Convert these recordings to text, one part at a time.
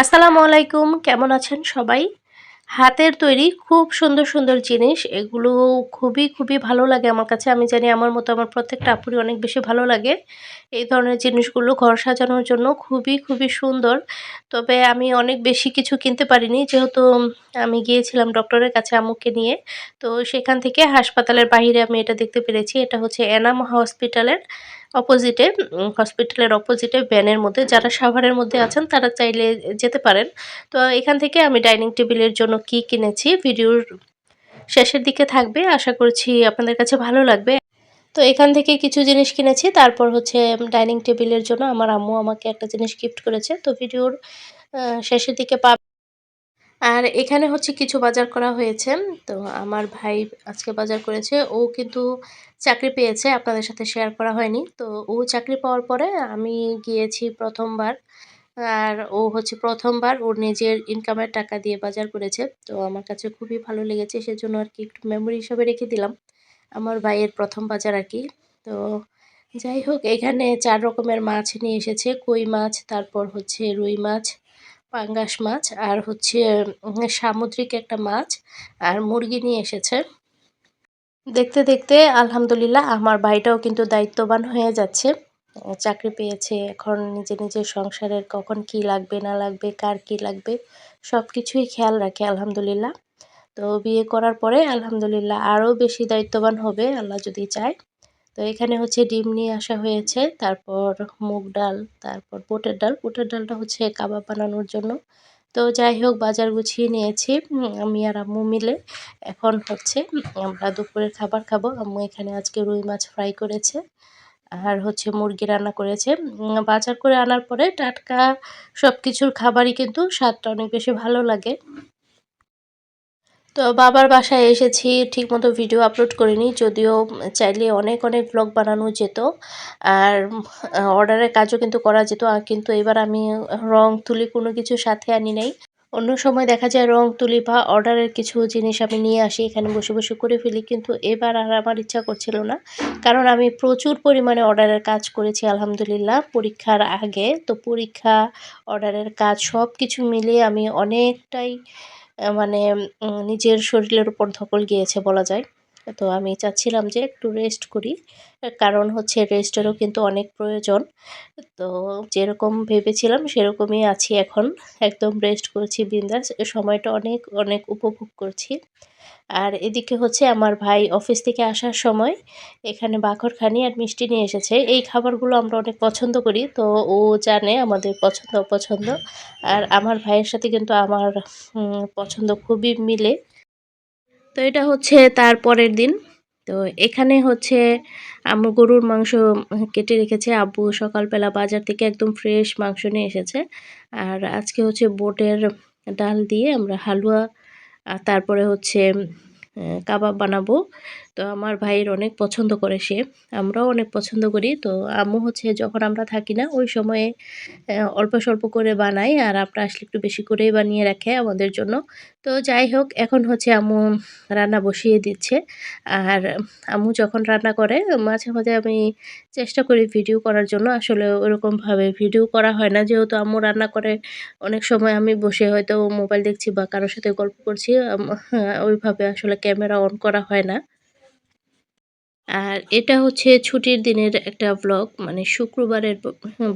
আসসালামু আলাইকুম, কেমন আছেন সবাই? হাতের তৈরি খুব সুন্দর সুন্দর জিনিস, এগুলো খুবই খুবই ভালো লাগে আমার কাছে। আমি জানি আমার মতো আমার প্রত্যেকটা আপুরি অনেক বেশি ভালো লাগে। এই ধরনের জিনিসগুলো ঘর সাজানোর জন্য খুবই খুবই সুন্দর। তবে আমি অনেক বেশি কিছু কিনতে পারিনি, যেহেতু আমি গিয়েছিলাম ডক্টরের কাছে আম্মুকে নিয়ে। তো সেখান থেকে হাসপাতালের বাইরে আমি এটা দেখতে পেরেছি। এটা হচ্ছে এনাম হসপিটালের অপোজিটে হসপিটালের অপোজিটে ভ্যানের মধ্যে। যারা সাভারের মধ্যে আছেন, তারা চাইলে যেতে পারেন। তো এখান থেকে আমি ডাইনিং টেবিলের জন্য কি কিনেছি ভিডিওর শেষের দিকে থাকবে। আশা করছি আপনাদের কাছে ভালো লাগবে। তো এখান থেকে কিছু জিনিস কিনেছি। তারপর হচ্ছে ডাইনিং টেবিলের জন্য আমার আম্মু আমাকে একটা জিনিস গিফট করেছে। তো ভিডিওর শেষের দিকে পা আর এখানে হচ্ছে কিছু বাজার করা হয়েছে। তো আমার ভাই আজকে বাজার করেছে। ও কিন্তু চাকরি পেয়েছে, আপনাদের সাথে শেয়ার করা হয়নি। তো ও চাকরি পাওয়ার পরে আমি গিয়েছি প্রথমবার। আর ও হচ্ছে প্রথমবার ওর নিজের ইনকামের টাকা দিয়ে বাজার করেছে। তো আমার কাছে খুবই ভালো লেগেছে, সেজন্য আর কি একটু মেমোরি হিসাবে রেখে দিলাম। আমার ভাইয়ের প্রথম বাজার আর কি। তো যাই হোক, এখানে চার রকমের মাছ নিয়ে এসেছে। কই মাছ, তারপর হচ্ছে রুই মাছ পাঙ্গাস মাছ আর হচ্ছে সামুদ্রিক একটা মাছ আর মুরগি নিয়ে এসেছে। দেখতে দেখতে আলহামদুলিল্লাহ আমার ভাইটাও কিন্তু দায়িত্ববান হয়ে যাচ্ছে। চাকরি পেয়েছে, এখন নিজে নিজের সংসারের কখন কি লাগবে, না লাগবে, কার কি লাগবে সব কিছুই খেয়াল রাখে আলহামদুলিল্লাহ। তো বিয়ে করার পরে আলহামদুলিল্লাহ আরও বেশি দায়িত্ববান হবে, আল্লাহ যদি চায়। তো এখানে হচ্ছে ডিম নিয়ে আসা হয়েছে, তারপর মুগ ডাল, তারপর বুটের ডাল। বুটের ডালটা হচ্ছে কাবাব বানানোর জন্য। তো যাই হোক, বাজার গুছিয়ে নিয়েছি আমি আর আম্মু মিলে। এখন হচ্ছে আমরা দুপুরের খাবার খাব। আম্মু এখানে আজকে রুই মাছ ফ্রাই করেছে আর হচ্ছে মুরগি রান্না করেছে। বাজার করে আনার পরে টাটকা সব কিছুর খাবারই কিন্তু স্বাদটা অনেক বেশি ভালো লাগে। তো বাবার বাসায় এসেছি, ঠিকমতো ভিডিও আপলোড করিনি, যদিও চাইলে অনেক অনেক ব্লগ বানানো যেত। আর অর্ডারের কাজও কিন্তু করা যেত কিন্তু এবার আমি রং, তুলি কোনো কিছু সাথে আনি নাই। অন্য সময় দেখা যায় রং, তুলি বা অর্ডারের কিছু জিনিস আমি নিয়ে আসি, এখানে বসে বসে করে ফেলি, কিন্তু এবার আর আমার ইচ্ছা করছিল না। কারণ আমি প্রচুর পরিমাণে অর্ডারের কাজ করেছি, আলহামদুলিল্লাহ, পরীক্ষার আগে। তো পরীক্ষা অর্ডারের কাজ সব কিছু মিলিয়ে আমি অনেকটাই মানে নিজের শরীরের উপর ধকল গিয়েছে বলা যায়। তো আমি চাচ্ছিলাম যে একটু রেস্ট করি। কারণ হচ্ছে রেস্টেরও কিন্তু অনেক প্রয়োজন। তো যেরকম ভেবেছিলাম সেরকমই আছি এখন। একদম রেস্ট করছি বিন্দাস। সময়টা অনেক অনেক উপভোগ করছি। আর এদিকে হচ্ছে আমার ভাই অফিস থেকে আসার সময় এখানে বাখরখানি আর মিষ্টি নিয়ে এসেছে। এই খাবারগুলো আমরা অনেক পছন্দ করি। তো ও জানে আমাদের পছন্দ, অপছন্দ। আর আমার ভাইয়ের সাথে কিন্তু আমার পছন্দ খুবই মিলে। তো এটা হচ্ছে তার পরের দিন। তো এখানে হচ্ছে আমার গরুর মাংস কেটে রেখেছে আব্বু। সকালবেলা বাজার থেকে একদম ফ্রেশ মাংস নিয়ে এসেছে। আর আজকে হচ্ছে বোটের ডাল দিয়ে আমরা হালুয়া, আর তারপরে হচ্ছে কাবাব বানাবো। তো আমার ভাইয়ের অনেক পছন্দ করে সে, আমরাও অনেক পছন্দ করি। তো আম্মু হচ্ছে যখন আমরা থাকি না, ওই সময়ে অল্প স্বল্প করে বানাই আর আমরা আসলে একটু বেশি করেই বানিয়ে রাখে আমাদের জন্য। তো যাই হোক, এখন হচ্ছে আম্মু রান্না বসিয়ে দিচ্ছে। আর আম্মু যখন রান্না করে, মাঝে মাঝে আমি চেষ্টা করি ভিডিও করার জন্য। আসলে ওরকমভাবে ভিডিও করা হয় না, যেহেতু আম্মু রান্না করে, অনেক সময় আমি বসে হয়তো মোবাইল দেখছি বা কারোর সাথে গল্প করছি ওইভাবে আসলে ক্যামেরা অন করা হয় না। আর এটা হচ্ছে ছুটির দিনের একটা ব্লগ মানে শুক্রবারের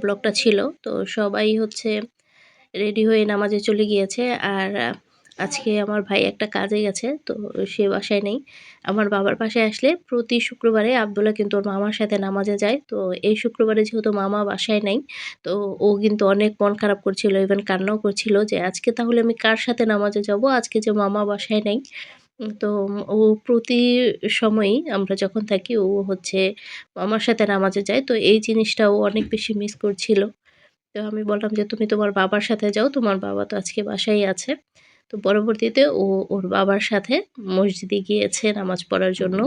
ব্লগটা ছিল। তো সবাই হচ্ছে রেডি হয়ে নামাজে চলে গিয়েছে। আর আজকে আমার ভাই একটা কাজে গেছে, তো সে বাসায় নেই। আমার বাবার পাশে আসলে প্রতি শুক্রবারে আবদুল্লাহ কিন্তু ওর মামার সাথে নামাজে যায়। তো এই শুক্রবারে যেহেতু মামা বাসায় নেই, তো ও কিন্তু অনেক মন খারাপ করছিল ইভেন কান্নাও করছিল যে, আজকে তাহলে আমি কার সাথে নামাজে যাব? আজকে যে মামা বাসায় নেই। তো ও প্রতি সময়ই আমরা যখন থাকি, ও হচ্ছে আমার সাথে নামাজে যায়। তো এই জিনিসটা ও অনেক বেশি মিস করছিল। তো আমি বললাম যে, তুমি তোমার বাবার সাথে যাও। তোমার বাবা তো আজকে বাসায় আছে। তো পরবর্তীতে ও ওর বাবার সাথে মসজিদে গিয়েছে নামাজ পড়ার জন্য।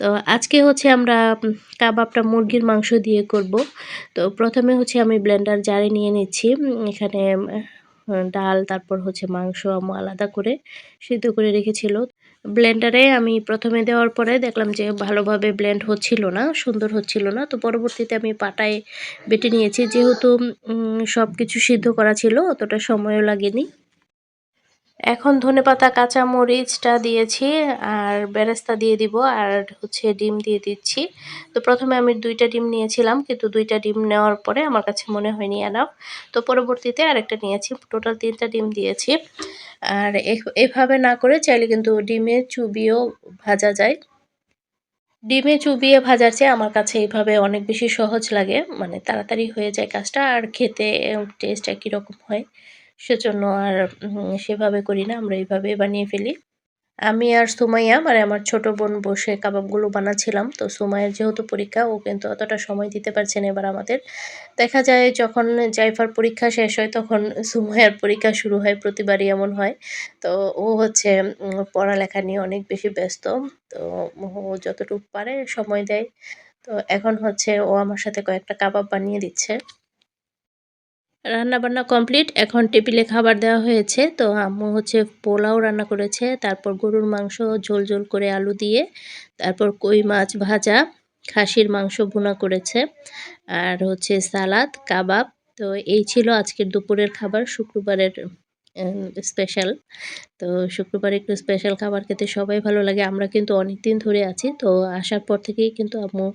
তো আজকে হচ্ছে আমরা কাবাবটা মুরগির মাংস দিয়ে করব। তো প্রথমে হচ্ছে আমি ব্লেন্ডার জারে নিয়ে নিচ্ছি। এখানে ডাল, তারপর হচ্ছে মাংস আম্মু আলাদা করে সিদ্ধ করে রেখেছিল। ব্লেন্ডারে আমি প্রথমে দেওয়ার পরে দেখলাম যে ভালোভাবে ব্লেন্ড হচ্ছিল না, সুন্দর হচ্ছিল না। তো পরবর্তীতে আমি পাটায় বেটে নিয়েছি। যেহেতু সব কিছু সিদ্ধ করা ছিল, অতটা সময়ও লাগেনি। এখন ধনেপাতা কাঁচা মরিচটা দিয়েছি আর বেরেস্তা দিয়ে দিব আর হচ্ছে ডিম দিয়ে দিচ্ছি। তো প্রথমে আমি দুইটা ডিম নিয়েছিলাম, কিন্তু দুইটা ডিম নেওয়ার পরে আমার কাছে মনে হয়নি এনাফ তো পরবর্তীতে আরেকটা নিয়েছি, টোটাল তিনটা ডিম দিয়েছি। আর এভাবে না করে চাইলে কিন্তু ডিমে চুবিয়েও ভাজা যায়। ডিমে চুবিয়ে ভাজার চেয়ে আমার কাছে এইভাবে অনেক বেশি সহজ লাগে মানে তাড়াতাড়ি হয়ে যায় কাজটা আর খেতে টেস্ট একই রকম হয়। সেজন্য আর সেভাবে করি না, আমরা এইভাবে বানিয়ে ফেলি। আমি আর সুমাইয়া মানে আমার ছোট বোন বসে কাবাবগুলো বানাচ্ছিলাম, তো সুমাইয়ের যেহেতু পরীক্ষা, ও কিন্তু অতটা সময় দিতে পারছে না এবার আমাদের। দেখা যায় যখন জাইফার পরীক্ষা শেষ হয়, তখন সুমাইয়ার পরীক্ষা শুরু হয়, প্রতিবারই এমন হয়। তো ও হচ্ছে পড়ালেখা নিয়ে অনেক বেশি ব্যস্ত, তো ও যতটুকু পারে সময় দেয়। তো এখন হচ্ছে ও আমার সাথে কয়েকটা কাবাব বানিয়ে দিচ্ছে। রান্না বান্না কমপ্লিট। এখন টেবিলে খাবার দেওয়া হয়েছে। তো আম্মু হচ্ছে পোলাও রান্না করেছে। তারপর গরুর মাংস ঝোল ঝোল করে আলু দিয়ে, তারপর কই মাছ ভাজা, খাসির মাংস ভুনা করেছে, আর হচ্ছে সালাদ, কাবাব। তো এই ছিল আজকের দুপুরের খাবার। শুক্রবারের স্পেশাল তো শুক্রবার একটু স্পেশাল খাবার খেতে সবাই ভালো লাগে। আমরা কিন্তু অনেক দিন ধরে আছি। তো আসার পর থেকেই কিন্তু আম্মু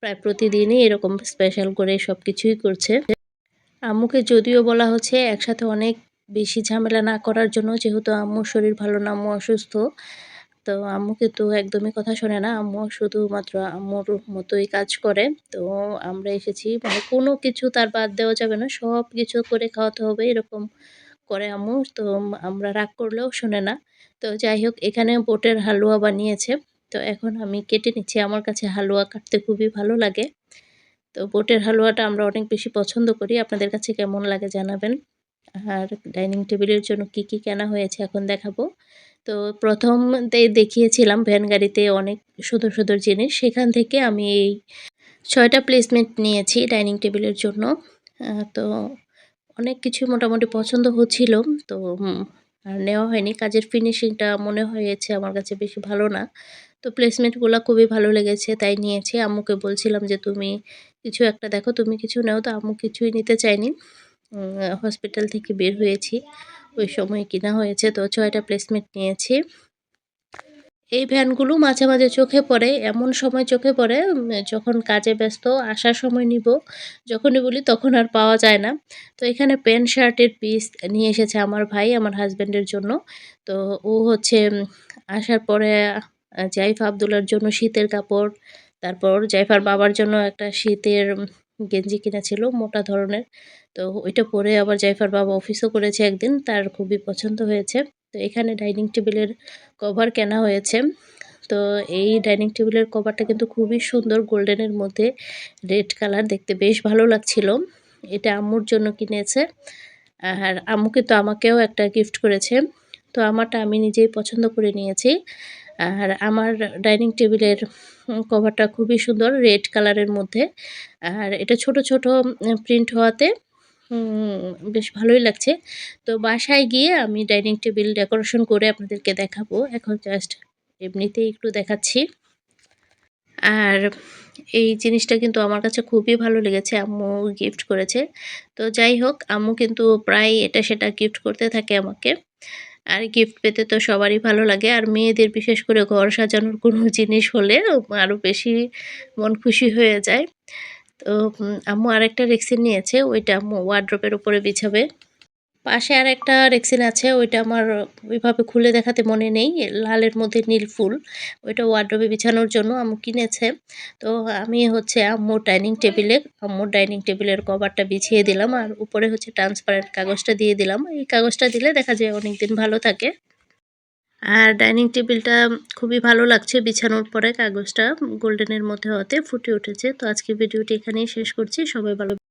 প্রায় প্রতিদিনই এরকম স্পেশাল করে সব কিছুই করছে। আম্মুকে যদিও বলা হচ্ছে একসাথে অনেক বেশি ঝামেলা না করার জন্য, যেহেতু আম্মুর শরীর ভালো না, আম্মু অসুস্থ। তো আম্মুকে তো একদমই কথা শোনে না, আম্মু শুধুমাত্র আম্মুর মতোই কাজ করে। তো আমরা এসেছি মানে কোনো কিছু তার বাদ দেওয়া যাবে না, সব কিছু করে খাওয়াতে হবে, এরকম করে আম্মু। তো আমরা রাগ করলেও শোনে না। তো যাই হোক, এখানে বোটের হালুয়া বানিয়েছে। তো এখন আমি কেটে নিচ্ছি, আমার কাছে হালুয়া কাটতে খুবই ভালো লাগে। তো বোটের হালুয়াটা আমরা অনেক বেশি পছন্দ করি। আপনাদের কাছে কেমন লাগে জানাবেন। আর ডাইনিং টেবিলের জন্য কি কি কেনা হয়েছে এখন দেখাবো। তো প্রথমতে দেখিয়েছিলাম ভ্যান গাড়িতে অনেক সুন্দর সুন্দর জিনিস। সেখান থেকে আমি এই ছয়টা প্লেসমেন্ট নিয়েছি ডাইনিং টেবিলের জন্য। তো অনেক কিছু মোটামুটি পছন্দ হচ্ছিল। তো আর নেওয়া হয়নি। কাজের ফিনিশিংটা মনে হয়েছে আমার কাছে বেশি ভালো না। তো প্লেসমেন্টগুলো খুবই ভালো লেগেছে, তাই নিয়েছি। আম্মুকে বলছিলাম যে, তুমি কিছু একটা দেখো, তুমি কিছু নাও তো আম্মু কিছুই নিতে চাইনি। হসপিটাল থেকে বের হয়েছি। ওই সময় কিনা হয়েছে তো ছয়টা প্লেসমেন্ট নিয়েছি। এই ভ্যানগুলো মাঝে মাঝে চোখে পড়ে, এমন সময় চোখে পড়ে যখন কাজে ব্যস্ত আসার সময় নিব, যখনই বলি তখন আর পাওয়া যায় না। তো এখানে প্যান্ট শার্টের পিস নিয়ে এসেছে আমার ভাই, আমার হাজব্যান্ডের জন্য। তো ও হচ্ছে আসার পরে জাইফা আবদুল্লার জন্য শীতের কাপড় তারপর জাইফার বাবার জন্য একটা শীতের গেঞ্জি কিনেছিল মোটা ধরনের। তো ওইটা পরে আবার জাইফার বাবা অফিসও করেছে একদিন, তার খুবই পছন্দ হয়েছে। তো এখানে ডাইনিং টেবিলের কভার কেনা হয়েছে। তো এই ডাইনিং টেবিলের কভারটা কিন্তু খুবই সুন্দর, গোল্ডেনের মধ্যে রেড কালার, দেখতে বেশ ভালো লাগছিল। এটা আম্মুর জন্য কিনেছে। আর আম্মু কিন্তু আমাকেও একটা গিফট করেছে। তো আমারটা আমি নিজেই পছন্দ করে নিয়েছি। আর আমার ডাইনিং টেবিলের কভারটা খুবই সুন্দর, রেড কালারের মধ্যে। আর এটা ছোট ছোট প্রিন্ট হওয়াতে বেশ ভালোই লাগছে। তো বাসায় গিয়ে আমি ডাইনিং টেবিল ডেকোরেশন করে আপনাদেরকে দেখাবো। এখন জাস্ট এমনিতেই একটু দেখাচ্ছি। আর এই জিনিসটা কিন্তু আমার কাছে খুবই ভালো লেগেছে, আম্মু গিফট করেছে। তো যাই হোক, আম্মু কিন্তু প্রায় এটা সেটা গিফট করতে থাকে আমাকে। আর গিফট পেতে তো সবারই ভালো লাগে। আর মেয়েদের বিশেষ করে ঘর সাজানোর কোনো জিনিস হলে আরও বেশি মন খুশি হয়ে যায়। তো আম্মু আরেকটা রেক্সিন নিয়েছে, ওইটা আম্মু ওয়ার্ড্রপের উপরে বিছাবে। পাশে আর একটা রেক্সিন আছে, ওইটা আমার ওইভাবে খুলে দেখাতে মনে নেই, লালের মধ্যে নীল ফুল। ওইটা ওয়ার্ড্রপে বিছানোর জন্য আম্মু কিনেছে। তো আমি হচ্ছে আম্মুর ডাইনিং টেবিলে, আম্মুর ডাইনিং টেবিলের কভারটা বিছিয়ে দিলাম আর উপরে হচ্ছে ট্রান্সপারেন্ট কাগজটা দিয়ে দিলাম। এই কাগজটা দিলে দেখা যায় অনেক দিন ভালো থাকে। আর ডাইনিং টেবিলটা খুবই ভালো লাগছে বিছানোর পরে, কাগজটা গোল্ডেনের মধ্যে হতে ফুটে উঠেছে। তো আজকে ভিডিওটি এখানেই শেষ করছি। সবাই ভালো